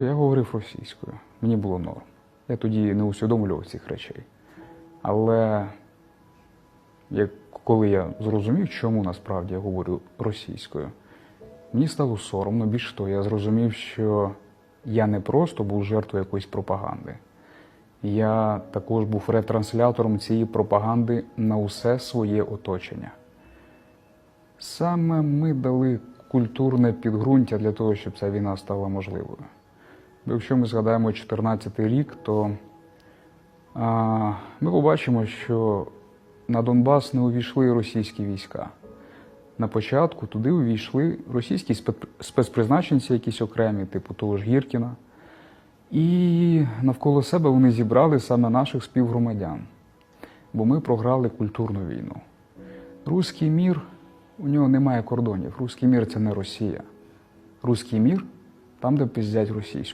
Я говорив російською, мені було норм. Я тоді не усвідомлював цих речей. Але як, коли я зрозумів, чому насправді я говорю російською, мені стало соромно. Більше того, я зрозумів, що я не просто був жертвою якоїсь пропаганди. Я також був ретранслятором цієї пропаганди на усе своє оточення. Саме ми дали культурне підґрунтя для того, щоб ця війна стала можливою. Бо якщо ми згадаємо 2014 рік, то а, ми побачимо, що на Донбас не увійшли російські війська. На початку туди увійшли російські спецпризначенці, якісь окремі, типу того ж Гіркіна. І навколо себе вони зібрали саме наших співгромадян, бо ми програли культурну війну. Руський мір, у нього немає кордонів. Руський мір це не Росія. Руський мір там, де пиздять російську.